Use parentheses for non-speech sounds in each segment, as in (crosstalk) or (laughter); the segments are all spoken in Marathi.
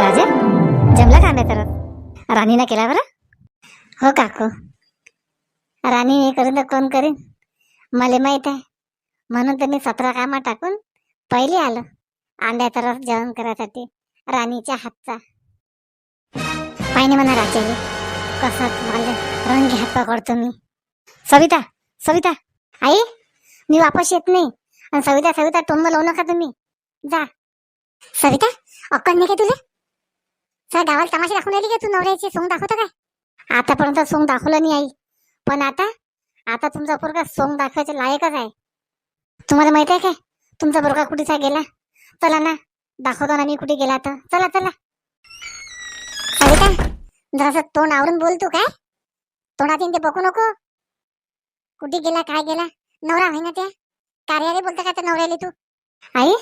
राजा? जमला का नाही तर राणीनं केला बरं? हो काकू. राणी हे करून तर कोण करीन? मला माहीत आहे. म्हणून तर मी सतरा कामा टाकून पहिले आलो. आंब्याचा रस जेवण करायसाठी राणीच्या हातचा. पाहिजे म्हणा राजाले कसा मला रंगी हात पकडतो मी सविता सविता. आई मी वापस येत नाही. आणि सविता सविता टोंब लावू नका तुम्ही. जा. सविता अक्कल नाही का तुला? सर गावाला तमाशा दाखवून राहिली का तू नवऱ्याची? सोंग दाखवतो काय? आतापर्यंत सोंग दाखवलं नाही आई. पण आता आता तुमचा पोरगा सोंग दाखवायच्या लायकच आहे. तुम्हाला माहीत आहे काय? तुमचा पोरगा कुठेचा गेला? चला ना दाखवतो ना मी कुठे गेला तर चला चला. सविता जरासं तोंड आवरून बोल तू काय? तोंडात येईन ते बघू नको. कुठे गेला काय गेला? नवरा आहे ना त्या? कार्यालय बोलता का त्या नवऱ्याला तू? आई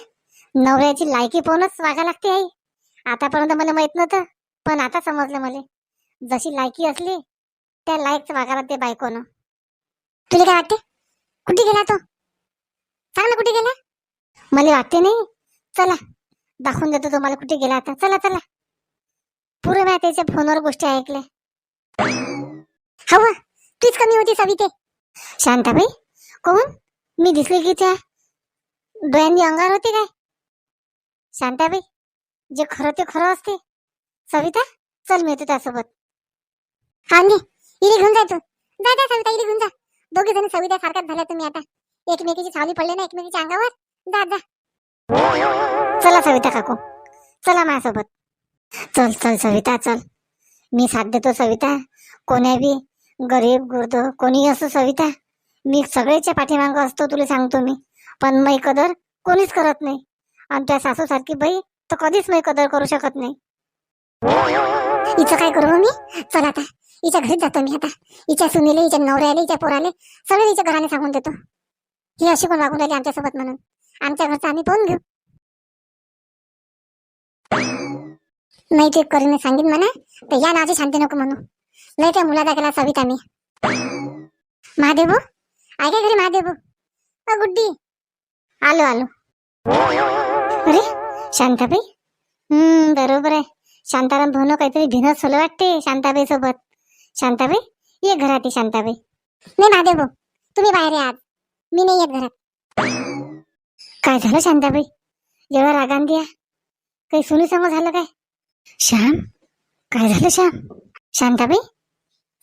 नवऱ्याची लायकी पाहूनच वागा लागते आई. आतापर्यंत मला माहीत नव्हतं पण आता समजलं मला. जशी लायकी असली त्या लायकच वागा ते बायकोनं. तुला काय वाटते? कुठे गेला तो? सांग ना कुठे गेला? मला वाटते नाही. चला दाखवून देतो तुम्हाला कुठे गेला आता. चला चला. पुरे मी त्याच्या फोनवर गोष्टी ऐकल्या. हवा तीच कमी होती सविते. शांताबाई कोण? मी दिसली की त्या डोळ्यांनी अंगार होते काय? शांताबाई जे खरं ते खरं असते. सविता चल मी येतो त्यासोबत. हा ने इरी घेऊन जा तू जा जा सविता इथे घेऊन जा. दोघे जण सविता सारख्याच झाल्या तुम्ही आता. एकमेकीची सावली पडले ना एकमेकीच्या अंगावर? जा जा. चला सविता काकू. चला माझ्यासोबत. चल चल सविता चल. मी साथ देतो सविता. कोण्या बी गरीब गुर्द कोणी असो सविता. मी सगळ्याच्या पाठीमागं असतो तुला सांगतो मी. पण मग कदर कोणीच करत नाही. आणि सासूसारखी बाई तर कधीच मी कदर करू शकत नाही. हिचं काय करू मी? चल आता. हिच्या घरीच जातो मी आता. हिच्या सुनीले हिच्या नवऱ्याले हिच्या पोराले सगळे हिच्या घराने सांगून देतो. ही अशी कोण वागून राहिली आमच्यासोबत म्हणून? आमच्या घरचा आम्ही फोन घेऊ. नाही ते करीने सांगितलं म्हणा तर या नावाची शांती नको म्हणू. नाही त्या मुलाचा केला सविता मी. महादेव हो? आहे घरी महादेव हो? गुड्डी. आलो आलो. अरे शांताबाई? हम्म बरोबर आहे. शांताराम भाऊन काहीतरी भिनच सोल वाटते शांताबाई सोबत. शांताबाई ये घरात ये शांताबाई. नाही महादेव भाऊ तुम्ही बाहेर या मी नाही येत घरात. काय झालं शांताबाई? एवढा रागान दिया. काही सुनी समोर झालं काय? श्याम काय झालं श्याम? शांताबाई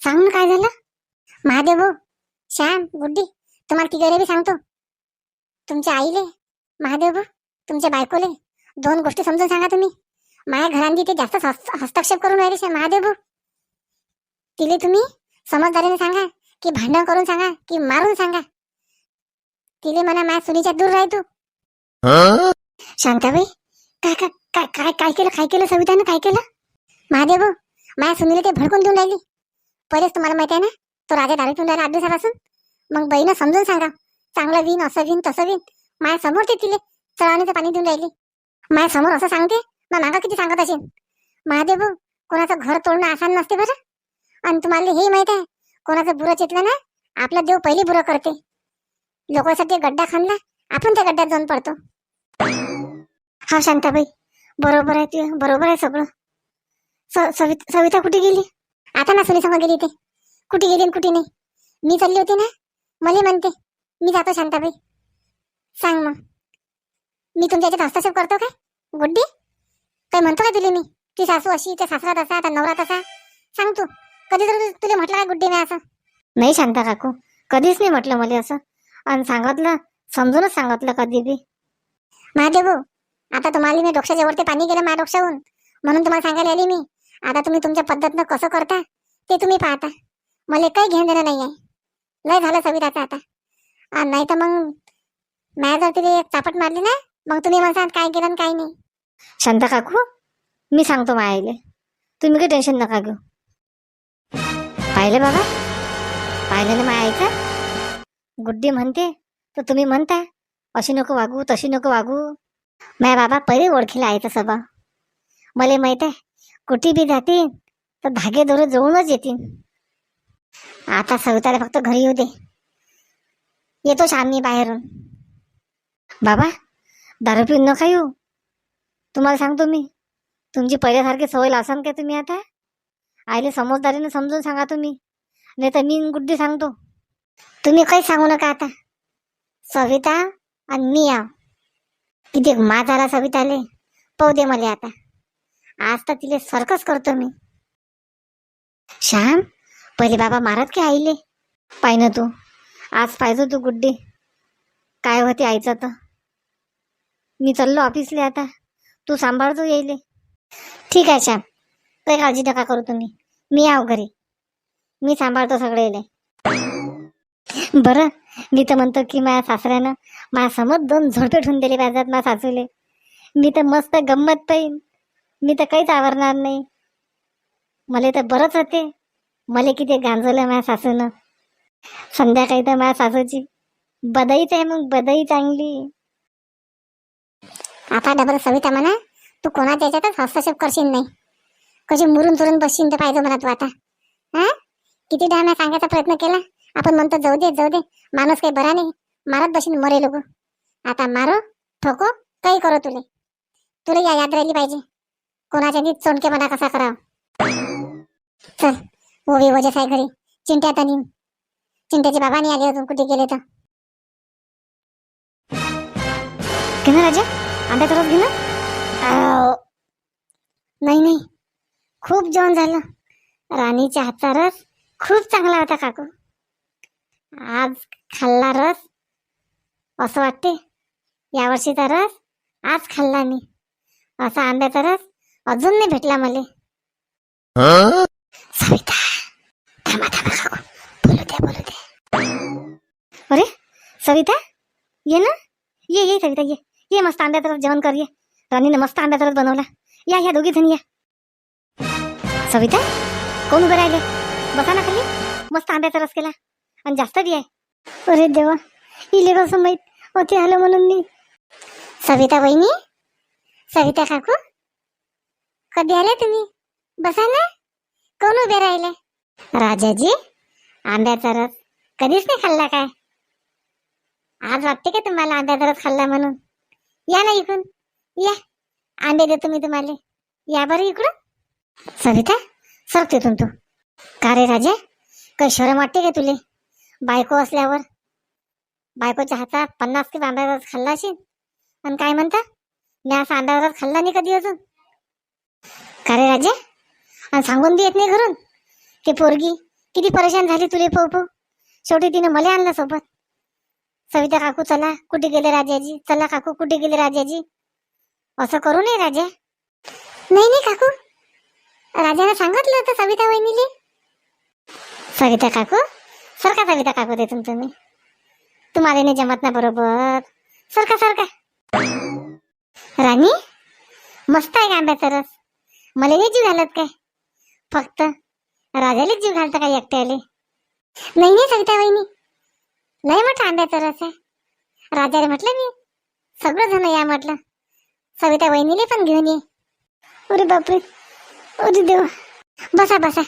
सांग ना काय झालं? महादेव भाऊ श्याम गुड्डी तुम्हाला तिघायला बी सांगतो. तुमच्या आईले महादेव भाऊ तुमच्या बायकोले. दोन गोष्टी समजून सांगा तुम्ही. माझ्या घरांनी ते जास्त हस्त- हस्तक्षेप करून राहिले महादेव तिले तुम्ही समजदारीने सांगा की भांडण करून सांगा की मारून सांगा. तिले म्हणा माझ्या सुनीच्या दूर राह तू. शांताबाई काय काय काय काय काय केलं काय केलं सवितानं काय केलं? महादेव माया माझ्या सुनीला ते भडकून देऊन राहिली. पहिलेच तुम्हाला माहिती आहे ना तो राजा दारू पिऊन राहिला आठ दिवसापासून मग बहीण समजून सांगा चांगलं विन असं विन तसं विन. माझ्यासमोर ते तिले चळावणीचं पाणी देऊन राहिली. माझ्यासमोर असं सांगते? मग मागा किती सांगत असेल? महादेव भाऊ कोणाचं घर तोडणं आसान नसते बरं? आणि तुम्हाला हे माहीत आहे कोणाचं बुरं चितलं ना आपला देव पहिले बुरं करते. लोकांसाठी गड्डा खांदला आपण त्या गड्ड्यात जाऊन पडतो. हा शांताबाई बरोबर आहे ते बरोबर आहे सगळं. स- सविता कुठे गेली? आता ना सुनी समोर गेली ते कुठे गेली कुठे नाही? मी चालली होती ना? मला म्हणते मी जातो शांताबाई. सांग मग. मी तुमच्या याच्यात हस्तक्षेप करतो काय गुड्डी? काय म्हणतो का तुला मी? ती सासू अशी त्या सासरा तसा त्या नवरा तसा सांग तू कधी तर तुला म्हटलं काय गुड्डी मी असं? नाही शांता काकू कधीच नाही म्हटलं मला असं. आणि सांगितलं समजूनच सांगितलं कधी बी. महादेव भाऊ, आता तुम्हाला मी डोक्याच्या वरती पाणी गेलं माझ्या डोक्षाहून म्हणून तुम्हाला सांगायला आली मी आता तुम्ही तुमच्या पद्धतीनं कसं करता ते तुम्ही पाहता. मला काही घेणं देणं नाही आहे लय झालं सविताचं आता. आणि नाही तर मग मॅ जर तिथे एक चापट मारली ना? मग तुम्ही म्हणसाल काय केलं आणि काय नाही. शांता काकू मी सांगतो मायाले तुम्ही काही टेन्शन नका घेऊ. पाहिलं बाबा? पाहिलं ना माया आईचं? गुड्डी म्हणते तर तुम्ही म्हणता अशी नको वागू तशी नको वागू. माया बाबा पहिले ओळखीला आहे स्वभाव. मला माहीत आहे कुठे बी जातील तर धागे दोरे जवळूनच येतील आता सविताला फक्त घरी येऊ दे. येतो शामी बाहेरून. बाबा दारू पिऊन नका येऊ हो. तुम्हाला सांगतो मी. तुमची पहिल्यासारखी सवय लासाल काय तुम्ही आता? आईले समजदारीने समजून सांगा तुम्ही. नाही तर मी गुड्डी सांगतो. तुम्ही काही सांगू नका आता. सविता आणि मी आव किती मा झाला सविताले. पाहू दे मला आता. आज तर तिले सर्कस करतो मी. श्याम पहिले बाबा मारत की आईले? पाहिनं ना तू. आज पाहिजे तू गुड्डी. काय होते आईचं तर? मी चाललो ऑफिसले आता. तू सांभाळतो येईले. ठीक आहे श्याम. काही काळजी नका करू तुम्ही. मी आव घरी. मी सांभाळतो सगळे येले बरं. मी तर म्हणतो की माझ्या सासऱ्यानं माझ्यासमोर दोन झोडपे ठेवून दिले पाहिजेत माझ्या सासूले. मी तर मस्त गंमत पाहिन. मी तर काहीच आवरणार नाही. मला तर बरंच होते. मला किती गांजवलं माझ्या सासूनं. संध्याकाळी तर माझ्या सासूची. बदाईच आहे मग बदाई चांगली. आता डबल सविता म्हणा तू कोणाच्या याच्यातच हस्तक्षेप करशील नाही. कशी मुरून चुरून बसशील तर पाहिजे म्हणा तू आता. हा? किती डाम सांगायचा प्रयत्न केला? आपण म्हणतो जाऊ दे जाऊ दे माणूस काही बरा नाही मारत बसीन मरे लोक. आता मारो ठोको काही करो तुले. तुला या याद राहिली पाहिजे. कोणाच्या नीट चोंडकेपणा कसा करावा? चल ओवी वजस आहे घरी. चिंट्यात आणि चिंट्याचे बाबा नाही आले अजून कुठे गेले तर? आंब्याचा रस घे नाही नाही. खूप जेवण झालं. राणीच्या हातचा रस खूप चांगला होता काकू. आज खाल्ला रस असं वाटते. यावर्षीचा रस आज खाल्ला मी. असा आंब्याचा रस अजून नाही भेटला मला. सविता थांबा थांबा काकू. बोलू द्या बोलू द्या अरे सविता? ये ना? ये ये सविता ये. ये मस्त आंब्याचा रस जेवण कर ये. मस्त आंब्याचा रस बनवला या या दोघी जणी या. सविता कोण उभे राहिले? बसा ना खाली. मस्त अंड्याचा रस केला. आणि जास्त बी आहे. अरे देवा इले कसं माहीत होते आलं म्हणून मी. सविता बहिणी सविता काकू? कधी आले तुम्ही? बसा ना. कोण उभे राहिले? राजाजी आंब्याचा रस कधीच नाही खाल्ला काय? आज वाटते का तुम्हाला आंब्याचा रस खाल्ला म्हणून? या ना इकडून. या. आंबे देतो मी तुम्हाला. या बरं इकडून. सविता सर तिथून तू. का रे राजा? काही शरम वाटते का तुले? बायको असल्यावर. बायकोच्या हातात पन्नास किलो आंब्याचा खाल्ला असेल. आणि काय म्हणता? मी असा आंब्याचा खाल्ला नाही कधी अजून? का रे राजे? आणि सांगून बी येत नाही घरून. ते पोरगी किती परेशान झाली तुले पाहू पाहू. शेवटी तिने मला आणलं सोबत. सविता काकू चला. कुठे गेले राजाजी? चला काकू कुठे गेले राजाजी? असं करू नये राजा. नाही नाही काकू. राजाने सांगितलं होतं सविता वहिनीले. सविता काकू? सरका सविता काकू देतून तुम्ही तुम्हाला नाही जमत ना बरोबर. सरका सरका राणी? मस्त आहे का आंब्याचा रस मला नाही जीव घालत काय? फक्त राजालाच जीव घालतं काय एकट्याले? नाही नाही सविता वहिनी. लय मोठा आंब्याचा रस आहे. राजाने म्हटलं मी सगळं जण या म्हटलं. सविता वहिनीले पण घेऊन ये. अरे बापरे. अरे देव. बसा बसा.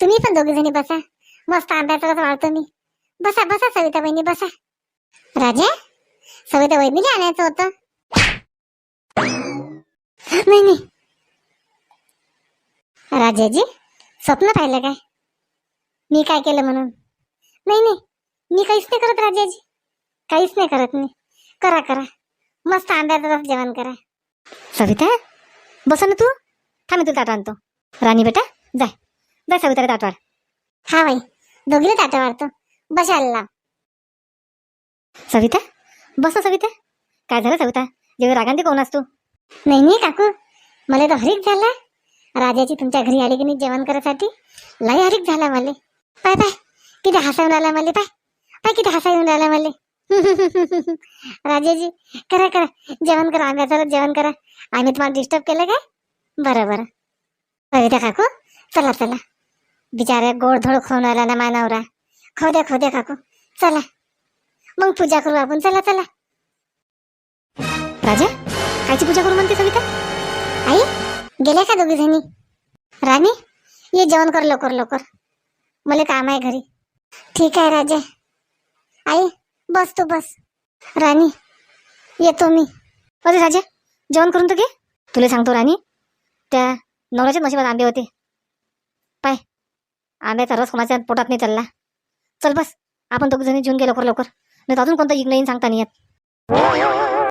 तुम्ही पण दोघे जणी बसा. मस्त आंब्याचा रस वाळतो मी. बसा बसा सविता बहिणी बसा. राजा सविता वहिनीला आणायचं होतं. नाही नाही. राजाजी स्वप्न पाहिलं काय? मी काय केलं म्हणून? नाही नाही. मी काहीच नाही करत राजाजी. काहीच नाही करत मी. करा करा. मस्त आंब्याचा रस जेवण करा. सविता बसा ना तू. थांब तू तुला ताट आणतो. राणी बेटा जाय जाय सविताला ताट वाढ. हा बाई. दोघीला ताटं वाढतो. बसायला लाव सविता बस ना सविता. काय झालं सविता? जेव्हा रागांती कोण असतो नाही नाही काकू. मला तर हरिक झाला. राजाची तुमच्या घरी आली की नाही जेवण करायसाठी? लय हरिक झाला मला. पाय पाय. किती हसावून आला मला पाय. पाय किती हसावून राहिला मला? (laughs) राजाजी करा करा. जेवण करा आंब्याचं जेवण करा. आम्ही तुम्हाला डिस्टर्ब केलं काय? बरं बरं. कविता काकू. चला चला. बिचारे गोडधोड खाऊन आला ना मानवरा खाऊ द्या खाऊ द्या काकू. चला. मग पूजा करू आपण. चला चला. राजा कायची पूजा करू म्हणते सविता? आई गेल्या का दोघी जणी? राणी ये जेवण कर लवकर लवकर. मला काम आहे घरी. ठीक आहे राजा. आई बस तू बस. राणी येतो मी. अरे राजा जेवण करून तर घे. तुला सांगतो राणी त्या नवऱ्याच्या नशिबात आंबे होते. पाय आंब्याचा रस कोणाच्या पोटात नाही चालला. चल बस आपण दोघ जणी जेऊन गेलो लवकर लवकर. नाही तर अजून कोणतं जिंक नाही सांगता नाही येत.